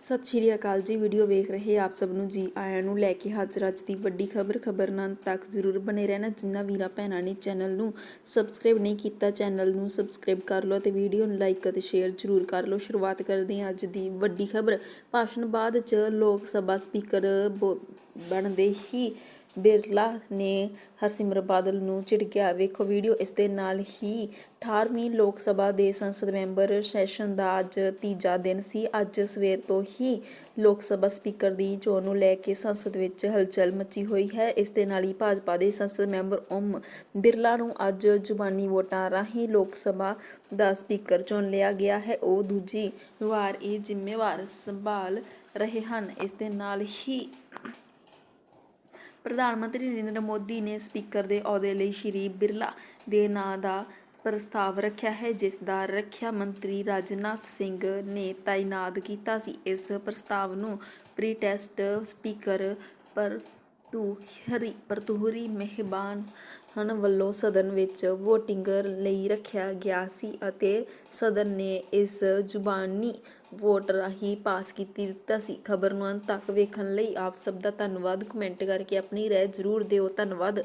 ਸਤਿ ਸ਼੍ਰੀ ਅਕਾਲ ਜੀ, ਵੀਡੀਓ ਵੇਖ ਰਹੇ ਆਪ ਸਭ ਨੂੰ ਜੀ ਆਇਆਂ ਨੂੰ ਲੈ ਕੇ ਹਾਜ਼ਰ ਅੱਜ ਦੀ ਵੱਡੀ ਖਬਰ ਖਬਰ ਨਾਲ ਤੱਕ ਜ਼ਰੂਰ ਬਨੇ ਰਹਿਣਾ, ਜਿੰਨਾ ਵੀਰਾਂ ਭੈਣਾਂ ਨੇ ਚੈਨਲ ਨੂੰ ਸਬਸਕ੍ਰਾਈਬ ਨਹੀਂ ਕੀਤਾ, ਚੈਨਲ ਨੂੰ ਸਬਸਕ੍ਰਾਈਬ ਕਰ ਲਓ ਤੇ ਵੀਡੀਓ ਨੂੰ ਲਾਈਕ ਅਤੇ ਸ਼ੇਅਰ ਜ਼ਰੂਰ ਕਰ ਲਓ। ਸ਼ੁਰੂਆਤ ਕਰਦੇ ਹਾਂ ਅੱਜ ਦੀ ਵੱਡੀ ਖਬਰ। ਭਾਸ਼ਣ ਬਾਅਦ ਚ ਲੋਕ ਸਭਾ ਸਪੀਕਰ ਬੋ- ਬਣਦੇ ਹੀ ਬਿਰਲਾ ਨੇ ਹਰਸਿਮਰਤ ਬਾਦਲ ਨੂੰ ਝਿੜਕਿਆ। ਵੇਖੋ ਵੀਡੀਓ, ਇਸ ਦੇ ਨਾਲ ਹੀ 18ਵੀਂ ਲੋਕ ਸਭਾ ਦੇ ਸੰਸਦ ਮੈਂਬਰ ਸੈਸ਼ਨ ਦਾ ਅੱਜ ਤੀਜਾ ਦਿਨ ਸੀ। ਅੱਜ ਸਵੇਰ ਤੋਂ ਹੀ ਲੋਕ ਸਭਾ ਸਪੀਕਰ ਦੀ ਚੋਣ ਨੂੰ ਲੈ ਕੇ ਸੰਸਦ ਵਿੱਚ ਹਲਚਲ ਮਚੀ ਹੋਈ ਹੈ। ਇਸ ਦੇ ਨਾਲ ਹੀ ਭਾਜਪਾ ਦੇ ਸੰਸਦ ਮੈਂਬਰ ਓਮ ਬਿਰਲਾ ਨੂੰ ਅੱਜ ਜ਼ੁਬਾਨੀ ਵੋਟਾਂ ਰਾਹੀਂ ਲੋਕ ਸਭਾ ਦਾ ਸਪੀਕਰ ਚੁਣ ਲਿਆ ਗਿਆ ਹੈ। ਉਹ ਦੂਜੀ ਵਾਰ ਇਹ ਜ਼ਿੰਮੇਵਾਰ ਸੰਭਾਲ ਰਹੇ ਹਨ। ਇਸ ਦੇ ਨਾਲ ਹੀ ਪ੍ਰਧਾਨ ਮੰਤਰੀ ਨਰਿੰਦਰ ਮੋਦੀ ਨੇ ਸਪੀਕਰ ਦੇ ਅਹੁਦੇ ਲਈ ਸ਼੍ਰੀ ਬਿਰਲਾ ਦੇ ਨਾਂ ਦਾ ਪ੍ਰਸਤਾਵ ਰੱਖਿਆ ਹੈ, ਜਿਸ ਦਾ ਰੱਖਿਆ ਮੰਤਰੀ ਰਾਜਨਾਥ ਸਿੰਘ ਨੇ ਤਾਇਨਾਤ ਕੀਤਾ ਸੀ। ਇਸ ਪ੍ਰਸਤਾਵ ਨੂੰ ਪ੍ਰੀ ਟੈਸਟ ਸਪੀਕਰ ਪਰ ਹਰੀ ਪ੍ਰਤੂਹਰੀ ਮਹਿਬਾਨ ਹਨ ਵੱਲੋਂ ਸਦਨ ਵਿੱਚ ਵੋਟਿੰਗ ਲਈ ਰੱਖਿਆ ਗਿਆ ਸੀ ਅਤੇ ਸਦਨ ਨੇ ਇਸ ਜ਼ੁਬਾਨੀ ਵੋਟ ਰਾਹੀਂ ਪਾਸ ਕੀਤੀ ਦਿੱਤਾ ਸੀ। ਖਬਰ ਨੂੰ ਅੰਤ ਤੱਕ ਵੇਖਣ ਲਈ ਆਪ ਸਭ ਦਾ ਧੰਨਵਾਦ। ਕਮੈਂਟ ਕਰਕੇ ਆਪਣੀ ਰਾਏ ਜ਼ਰੂਰ ਦਿਓ। ਧੰਨਵਾਦ।